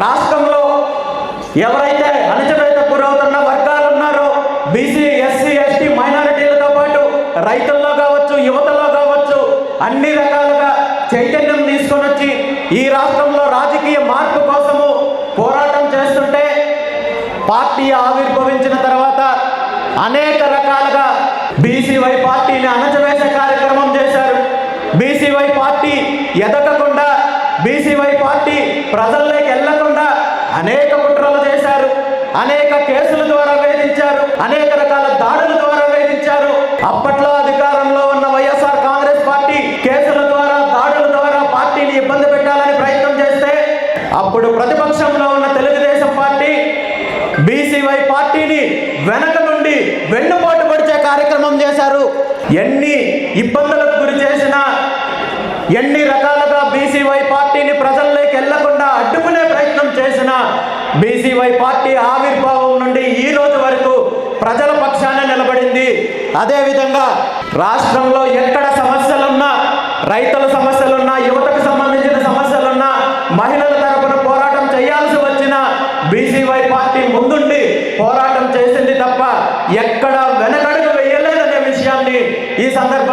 రాష్ట్రంలో ఎవరైతే అణచివేత గురవుతున్న వర్గాలు ఉన్నారో బీసీ ఎస్సీ ఎస్టీ మైనారిటీలతో పాటు రైతుల్లో కావచ్చు యువతలో కావచ్చు అన్ని రకాలుగా చైతన్యం తీసుకొని వచ్చి ఈ రాష్ట్రంలో రాజకీయ మార్పు కోసము పోరాటం చేస్తుంటే పార్టీ ఆవిర్భవించిన తర్వాత అనేక రకాలుగా బీసీవై పార్టీని అణచివేసే కార్యక్రమం చేశారు. బీసీవై పార్టీ ఎదగకుండా బీసీవై పార్టీ ప్రజల్లో అనేక కుట్రలు చేశారు. అనేక కేసుల ద్వారా వేధించారు. అనేక రకాల దాడుల ద్వారా వేధించారు. అప్పట్లో అధికారంలో ఉన్న వైఎస్ఆర్ కాంగ్రెస్ పార్టీ కేసుల ద్వారా దాడుల ద్వారా పార్టీని ఇబ్బంది పెట్టాలని ప్రయత్నం చేస్తే అప్పుడు ప్రతిపక్షంలో ఉన్న తెలుగుదేశం పార్టీ బీసీవై పార్టీని వెనక నుండి వెన్నుపోటు పొడిచే కార్యక్రమం చేశారు. ఎన్ని ఇబ్బందులకు గురి చేసినా ఎన్ని రకాలుగా బీసీవై పార్టీని ప్రజల్లోకి వెళ్ళకుండా అడ్డుకునే బీసీవై పార్టీ ఆవిర్భావం నుండి ఈ రోజు వరకు ప్రజల పక్షాన నిలబడింది. అదేవిధంగా రాష్ట్రంలో ఎక్కడ సమస్యలున్నా రైతుల సమస్యలున్నా యువతకు సంబంధించిన సమస్యలున్నా మహిళల తరపున పోరాటం చేయాల్సి వచ్చిన బీసీవై పార్టీ ముందుండి పోరాటం చేసింది తప్ప ఎక్కడ వెనకడుగు వేయలేదనే విషయాన్ని ఈ సందర్భంగా